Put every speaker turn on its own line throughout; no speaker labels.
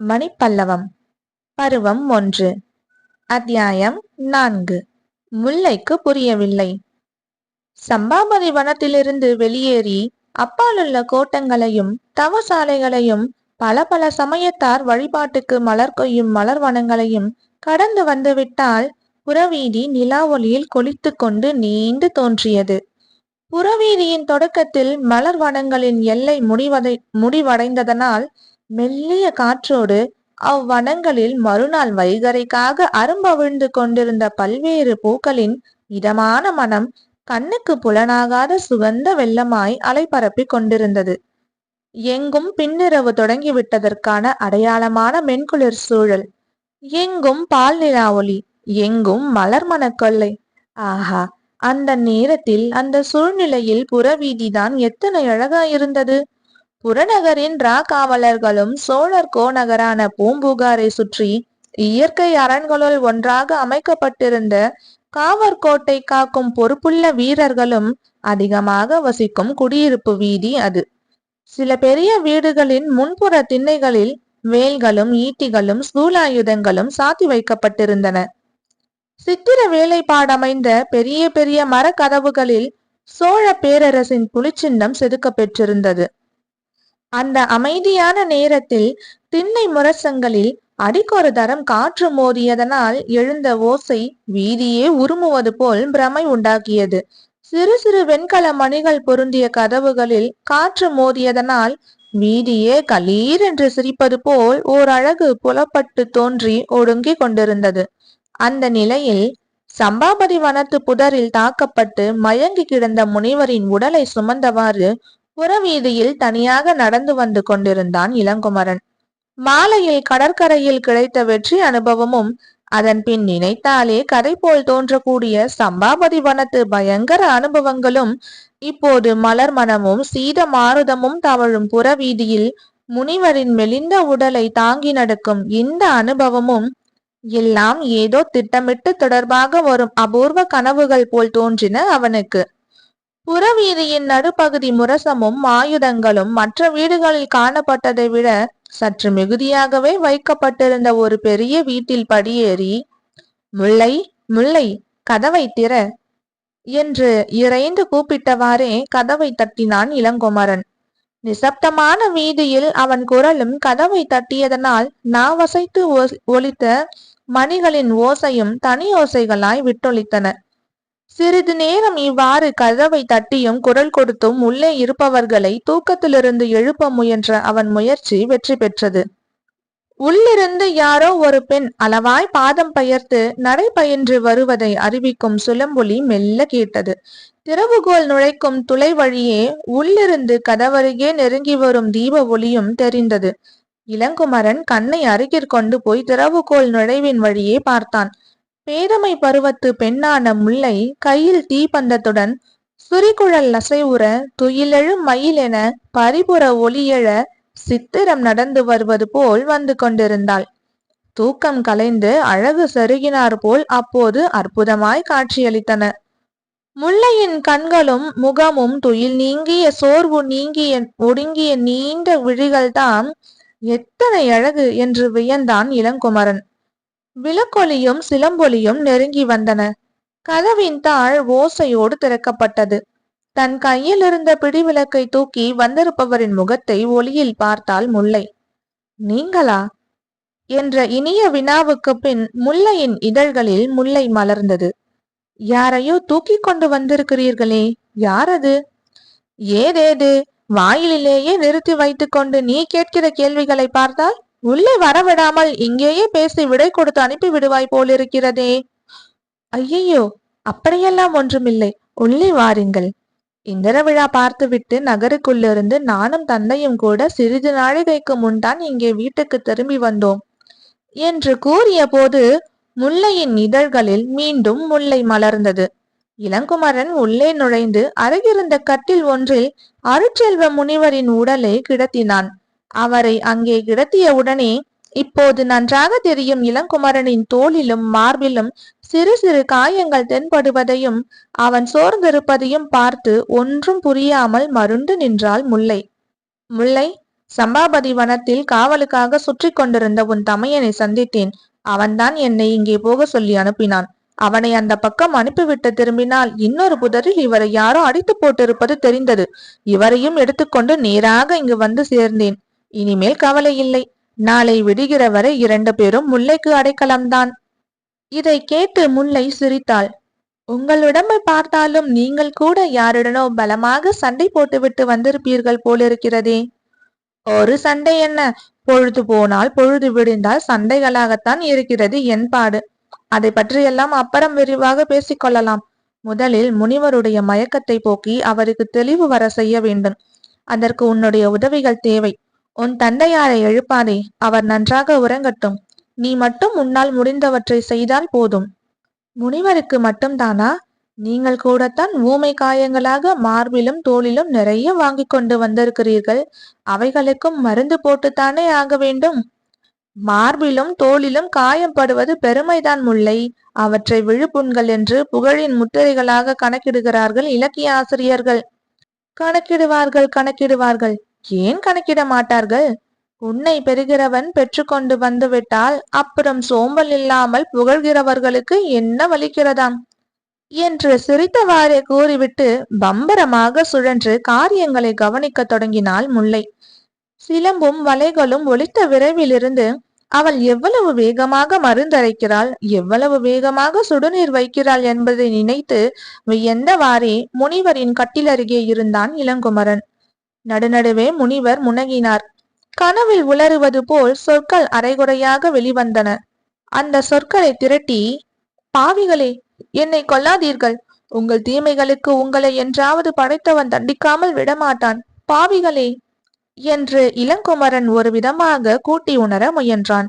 மணிப்பல்லவம். பருவம் ஒன்று. அத்தியாயம் நான்கு. முல்லைக்கு புரியவில்லை. சம்பாபதி வனத்திலிருந்து வெளியேறி அப்பாலுள்ள கோட்டங்களையும் தவசாலைகளையும் பல பல சமயத்தார் வழிபாட்டுக்கு மலர் கொய்யும் மலர் வனங்களையும் கடந்து வந்துவிட்டால் புறவீதி நிலா ஒளியில் கொளித்து கொண்டு நீண்டு தோன்றியது. புறவீதியின் தொடக்கத்தில் மலர் வனங்களின் எல்லை முடிவதை முடிவடைந்ததனால் மெல்லிய காற்றோடு அவ்வனங்களில் மறுநாள் வைகரைக்காக அரும்பவிழ்ந்து கொண்டிருந்த பல்வேறு பூக்களின் இதமான மனம் கண்ணுக்கு புலனாகாத சுகந்த வெள்ளமாய் அலைபரப்பிக் கொண்டிருந்தது. எங்கும் பின்னிரவு தொடங்கிவிட்டதற்கான அடையாளமான மென்குளிர் சூழல். எங்கும் பால் நிலா ஒளி எங்கும் மலர் மனக்கொள்ளை ஆஹா அந்த நேரத்தில் அந்த சூழ்நிலையில் புறவீதிதான் எத்தனை அழகாயிருந்தது. புறநகரின் ரா காவலர்களும் சோழர் கோநகரான பூம்புகாரை சுற்றி இயற்கை அரண்களுள் ஒன்றாக அமைக்கப்பட்டிருந்த காவற்கோட்டை காக்கும் பொறுப்புள்ள வீரர்களும் அதிகமாக வசிக்கும் குடியிருப்பு வீதி அது. சில பெரிய வீடுகளின் முன்புற திண்ணைகளில் வேல்களும் ஈட்டிகளும் சூலாயுதங்களும் சாத்தி வைக்கப்பட்டிருந்தன. சித்திர வேலைப்பாடமைந்த பெரிய பெரிய மரக்கதவுகளில் சோழ பேரரசின் புலிச்சின்னம் செதுக்க பெற்றிருந்தது அந்த அமைதியான நேரத்தில் திண்ணை முரசங்களில் அடிக்கொரு தரம் காற்று மோதியதனால் எழுந்த ஓசை வீதியே உருமுவது போல் பிரமை உண்டாக்கியது. சிறு சிறு வெண்கல மணிகள் பொருந்திய கதவுகளில் காற்று மோதியதனால் வீதியே கலீர் என்று சிரிப்பது போல் ஓர் அழகு புலப்பட்டு தோன்றி ஒடுங்கிக் கொண்டிருந்தது. அந்த நிலையில் சம்பாபதி வனத்து புதரில் தாக்கப்பட்டு மயங்கி கிடந்த முனிவரின் உடலை சுமந்தவாறு புறவீதியில் தனியாக நடந்து வந்து கொண்டிருந்தான் இளங்குமரன். மாலையில் கடற்கரையில் கிடைத்த வெற்றி அனுபவமும் அதன் பின் நினைத்தாலே கதை போல் தோன்றக்கூடிய சம்பாபதி வனத்து பயங்கர அனுபவங்களும் இப்போது மலர் மனமும் சீத மாருதமும் தவழும் புறவீதியில் முனிவரின் மெலிந்த உடலை தாங்கி நடக்கும் இந்த அனுபவமும் எல்லாம் ஏதோ திட்டமிட்டு தொடர்பாக வரும் அபூர்வ கனவுகள் போல் தோன்றின அவனுக்கு. புறவீதியின் நடுப்பகுதி முரசமும் ஆயுதங்களும் மற்ற வீடுகளில் காணப்பட்டதை விட சற்று மிகுதியாகவே வைக்கப்பட்டிருந்த ஒரு பெரிய வீட்டில் படியேறி முல்லை முல்லை கதவை திற என்று இறைந்து கூப்பிட்டவாறே கதவை தட்டினான் இளங்குமரன். நிசப்தமான வீதியில் அவன் குரலும் கதவை தட்டியதனால் நாவசைத்து ஒலித்த மணிகளின் ஓசையும் தனி ஓசைகளாய் விட்டொழித்தன சிறிது நேரம் இவ்வாறு கதவை தட்டியும் குரல் கொடுத்தும் உள்ளே இருப்பவர்களை தூக்கத்திலிருந்து எழுப்ப முயன்ற அவன் முயற்சி வெற்றி பெற்றது. உள்ளிருந்து யாரோ ஒரு பெண் அளவாய் பாதம் பெயர்த்து நடை பயின்று வருவதை அறிவிக்கும் சுலம்பொலி மெல்ல கேட்டது. திறவுகோல் நுழைக்கும் துளை வழியே உள்ளிருந்து கதவருகே நெருங்கி வரும் தீப ஒளியும் தெரிந்தது. இளங்குமரன் கண்ணை அருகிற்கொண்டு போய் திறவுகோல் நுழைவின் வழியே பார்த்தான். பேதமை பருவத்து பெண்ணான முல்லை கையில் தீப்பந்தத்துடன் சுரிகுழல் அசைவுற துயிலெழு மயில் என பரிபுற ஒளியெழ சித்திரம் நடந்து வருவது போல் வந்து கொண்டிருந்தாள். தூக்கம் கலைந்து அழகு சருகினார் போல் அப்போது அற்புதமாய் காட்சியளித்தன. முல்லையின் கண்களும் முகமும் துயில் நீங்கிய சோர்வு நீங்கிய ஒடுங்கிய நீண்ட விழிகள்தான் எத்தனை அழகு என்று வியந்தான் இளங்குமரன். விளக்கொலியும் சிலம்பொலியும் நெருங்கி வந்தன. கதவின் தாழ் ஓசையோடு திறக்கப்பட்டது. தன் கையில் இருந்த பிடிவிளக்கை தூக்கி வந்திருப்பவரின் முகத்தை ஒளியில் பார்த்தால் முல்லை. நீங்களா? என்ற இனிய வினாவுக்கு பின் முல்லையின் இதழ்களில் முல்லை மலர்ந்தது. யாரையோ தூக்கி கொண்டு வந்திருக்கிறீர்களே யார் அது ஏதேது? வாயிலிலேயே நிறுத்தி வைத்துக்கொண்டு நீ கேட்கிற கேள்விகளை பார்த்தால் உள்ளே வரவிடாமல் இங்கேயே பேசி விடை கொடுத்து அனுப்பி விடுவாய் போலிருக்கிறதே. ஐயையோ அப்படியெல்லாம் ஒன்றுமில்லை. உள்ளே வாருங்கள். இந்திர விழா பார்த்துவிட்டு நகருக்குள்ளிருந்து நானும் தந்தையும் கூட சிறிது நாழிகைக்கு முன்தான் இங்கே வீட்டுக்கு திரும்பி வந்தோம். என்று கூறிய போது முல்லையின் இதழ்களில் மீண்டும் முல்லை மலர்ந்தது. இளங்குமரன் உள்ளே நுழைந்து அருகிருந்த கட்டில் ஒன்றில் அருட்செல்வ முனிவரின் உடலை கிடத்தினான். அவரை அங்கே கிடத்தியவுடனே இப்போது நன்றாக தெரியும் இளங்குமரனின் தோளிலும் மார்பிலும் சிறு சிறு காயங்கள் தென்படுவதையும் அவன் சோர்ந்திருப்பதையும் பார்த்து ஒன்றும் புரியாமல் மருண்டு நின்றாள் முல்லை. முல்லை சம்பாபதி வனத்தில் காவலுக்காக சுற்றி கொண்டிருந்த உன் தமையனை சந்தித்தேன். அவன்தான் என்னை இங்கே போக சொல்லி அனுப்பினான். அவனை அந்த பக்கம் அனுப்பிவிட்டு திரும்பினால் இன்னொரு புதரில் இவரை யாரோ அடித்து போட்டிருப்பது தெரிந்தது. இவரையும் எடுத்துக்கொண்டு நேராக இங்கு வந்து சேர்ந்தேன். இனிமேல் கவலை இல்லை. நாளை விடுகிற வரை இரண்டு பேரும் முல்லைக்கு அடைக்கலம்தான். இதை கேட்டு முல்லை சிரித்தாள். உங்கள் உடம்பை பார்த்தாலும் நீங்கள் கூட யாருடனோ பலமாக சண்டை போட்டுவிட்டு வந்திருப்பீர்கள் போலிருக்கிறதே. ஒரு சண்டை என்ன? பொழுது போனால் பொழுது விடிந்தால் சண்டைகளாகத்தான் இருக்கிறது என்பாடு அதை பற்றியெல்லாம் அப்புறம் விரிவாக பேசிக்கொள்ளலாம் முதலில் முனிவருடைய மயக்கத்தை போக்கி அவருக்கு தெளிவு வர செய்ய வேண்டும். அதற்கு உன்னுடைய உதவிகள் தேவை. உன் தந்தையாரை எழுப்பாதே அவர் நன்றாக உறங்கட்டும். நீ மட்டும் உன்னால் முடிந்தவற்றை செய்தால் போதும். முனிவருக்கு மட்டும்தானா? நீங்கள் கூடத்தான் ஊமை காயங்களாக மார்பிலும் தோளிலும் நிறைய வாங்கி கொண்டு வந்திருக்கிறீர்கள். அவைகளுக்கும் மருந்து போட்டுத்தானே ஆக வேண்டும்? மார்பிலும் தோளிலும் காயம் படுவது பெருமைதான் முல்லை. அவற்றை விழுப்புண்கள் என்று புகழின் முத்திரைகளாக கணக்கிடுகிறார்கள் இலக்கிய ஆசிரியர்கள். கணக்கிடுவார்கள் கணக்கிடுவார்கள். ஏன் கணக்கிட மாட்டார்கள்? உன்னை பெறுகிறவன் பெற்றுக்கொண்டு வந்துவிட்டால் அப்புறம் சோம்பல் இல்லாமல் புகழ்கிறவர்களுக்கு என்ன வலிக்கிறதாம்? என்று சிரித்தவாறே கூறிவிட்டு பம்பரமாக சுழன்று காரியங்களை கவனிக்க தொடங்கினாள் முல்லை. சிலம்பும் வலைகளும் ஒளித்த விரைவிலிருந்து அவள் எவ்வளவு வேகமாக மருந்தரைக்கிறாள் எவ்வளவு வேகமாக சுடுநீர் வைக்கிறாள் என்பதை நினைத்து வியந்தவாறே முனிவரின் கட்டிலருகே இருந்தான் இளங்குமரன். நடுநடுவே முனிவர் முனகினார். கனவில் உளறுவது போல் சொற்கள் அரைகுறையாக வெளிவந்தன. அந்த சொற்களை திரட்டி பாவிகளே என்னை கொல்லாதீர்கள். உங்கள் தீமைகளுக்கு உங்களை என்றாவது படைத்தவன் தண்டிக்காமல் விடமாட்டான். பாவிகளே! என்று இளங்குமரன் ஒரு விதமாக கூட்டி உணர முயன்றான்.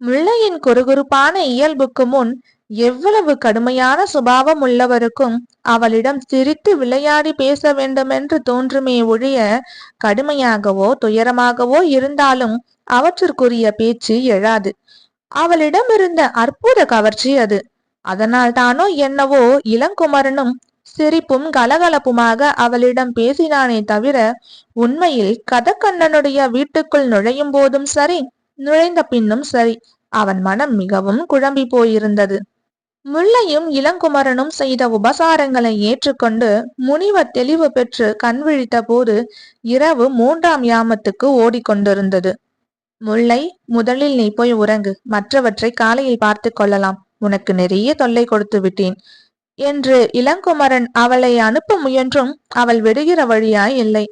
முல்லையின் குறுகுறுப்பான இயல்புக்கு முன் எவ்வளவு கடுமையான சுபாவம் உள்ளவருக்கும் அவளிடம் சிரித்து விளையாடி பேச வேண்டுமென்று தோன்றுமே ஒழிய கடுமையாகவோ துயரமாகவோ இருந்தாலும் அவற்றிற்குரிய பேச்சு எழாது. அவளிடம் இருந்த அற்புத கவர்ச்சி அது. அதனால் தானோ என்னவோ இளங்குமரனும் சிரிப்பும் கலகலப்புமாக அவளிடம் பேசினானே தவிர உண்மையில் கதக்கண்ணனுடைய வீட்டுக்குள் நுழையும் போதும் சரி நுழைந்த பின்னும் சரி அவன் மனம் மிகவும் குழம்பி போயிருந்தது. முல்லையும் இளங்குமரனும் செய்த உபசாரங்களை ஏற்றுக்கொண்டு முனிவர் தெளிவு பெற்று கண் விழித்த போது இரவு மூன்றாம் யாமத்துக்கு ஓடிக்கொண்டிருந்தது. முல்லை முதலில் நீ போய் உறங்கு. மற்றவற்றை காலையில் பார்த்து கொள்ளலாம். உனக்கு நிறைய தொல்லை கொடுத்து விட்டேன். என்று இளங்குமரன் அவளை அனுப்ப முயன்றும் அவள் விடுகிற வழியாய் இல்லை.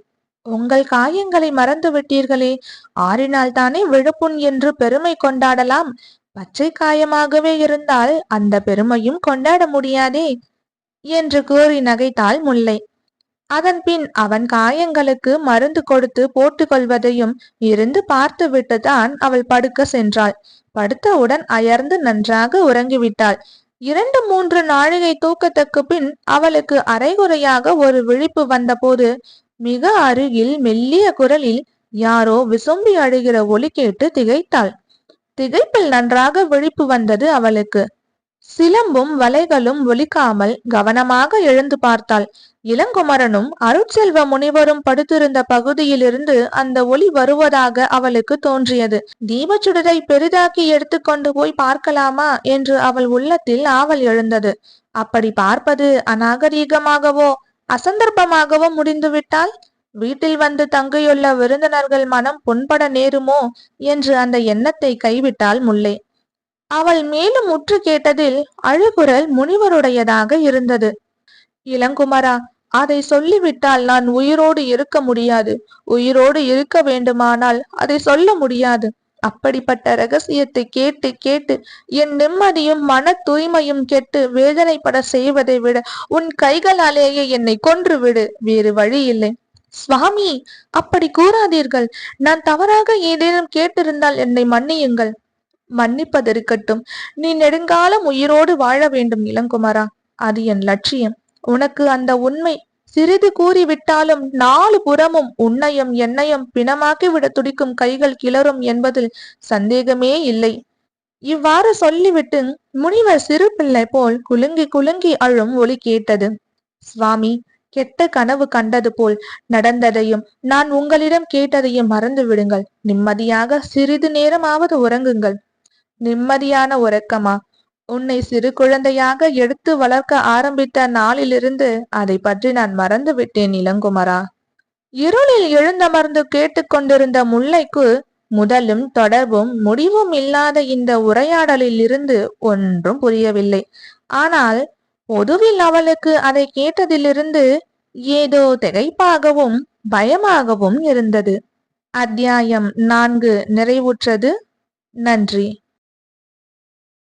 உங்கள் காயங்களை மறந்து விட்டீர்களே. ஆறினால் தானே விழுப்புண் என்று பெருமை கொண்டாடலாம். பச்சை காயமாகவே இருந்தால் அந்த பெருமையும் கொண்டாட முடியாதே என்று கூறி நகைத்தாள் முல்லை. அதன் பின் அவன் காயங்களுக்கு மருந்து கொடுத்து போட்டுக்கொள்வதையும் இருந்து பார்த்துவிட்டுதான் அவள் படுக்க சென்றாள். படுத்தவுடன் அயர்ந்து நன்றாக உறங்கிவிட்டாள். இரண்டு மூன்று நாழிகை தூக்கத்துக்கு பின் அவளுக்கு அரைகுறையாக ஒரு விழிப்பு வந்தபோது மிக அருகில் மெல்லிய குரலில் யாரோ விசும்பி அழுகிற ஒலி கேட்டு திகைத்தாள். திகைப்பில் நன்றாக விழிப்பு வந்தது அவளுக்கு. சிலம்பும் வலைகளும் ஒலிக்காமல் கவனமாக எழுந்து பார்த்தாள். இளங்குமரனும் அருட்செல்வ முனிவரும் படுத்திருந்த பகுதியிலிருந்து அந்த ஒளி வருவதாக அவளுக்கு தோன்றியது. தீபச்சுடரை பெரிதாக்கி எடுத்துக்கொண்டு போய் பார்க்கலாமா என்று அவள் உள்ளத்தில் ஆவல் எழுந்தது. அப்படி பார்ப்பது அநாகரீகமாகவோ அசந்தர்ப்பமாகவோ முடிந்துவிட்டால்? வீட்டில் வந்து தங்கியுள்ள விருந்தினர்கள் மனம் புண்பட நேருமோ என்று அந்த எண்ணத்தை கைவிட்டாள் முல்லை. அவள் மேலும் உற்று கேட்டதில் அழுகுரல் முனிவருடையதாக இருந்தது. இளங்குமரா அதை சொல்லிவிட்டால் நான் உயிரோடு இருக்க முடியாது. உயிரோடு இருக்க வேண்டுமானால் அதை சொல்ல முடியாது. அப்படிப்பட்ட ரகசியத்தை கேட்டு கேட்டு என் நிம்மதியும் மன தூய்மையும் கெட்டு வேதனைப்பட செய்வதை விட உன் கைகளாலேயே என்னை கொன்று விடு. வேறு வழி இல்லை சுவாமி அப்படி கூறாதீர்கள். நான் தவறாக ஏதேனும் கேட்டிருந்தால் என்னை மன்னியுங்கள். மன்னிப்பதற்கட்டும் நீ நெடுங்காலம் உயிரோடு வாழ வேண்டும் இளங்குமரா. அது என் லட்சியம். உனக்கு அந்த உண்மை சிறிது கூறிவிட்டாலும் நாலு புறமும் உன்னையும் என்னையும் பிணமாக்கி விட துடிக்கும் கைகள் கிளறும் என்பதில் சந்தேகமே இல்லை. இவ்வாறு சொல்லிவிட்டு முனிவர் சிறு பிள்ளை போல் குலுங்கி குலுங்கி அழும் ஒளி கேட்டது. சுவாமி கெட்ட கனவு கண்டது போல் நடந்ததையும் நான் உங்களிடம் கேட்டதையும் மறந்து விடுங்கள். நிம்மதியாக சிறிது நேரமாவது உறங்குங்கள். நிம்மதியான உறக்கமா? உன்னை சிறு குழந்தையாக எடுத்து வளர்க்க ஆரம்பித்த நாளிலிருந்து அதை பற்றி நான் மறந்து விட்டேன் இளங்குமரா. இருளில் எழுந்தமர்ந்து கேட்டுக்கொண்டிருந்த முல்லைக்கு முதலும் தொடர்பும் முடிவும் இல்லாத இந்த உரையாடலில் இருந்து ஒன்றும் புரியவில்லை. ஆனால் பொதுவில் அவளுக்கு அதை கேட்டதிலிருந்து ஏதோ திகைப்பாகவும் பயமாகவும் இருந்தது. அத்தியாயம் நான்கு நிறைவுற்றது. நன்றி.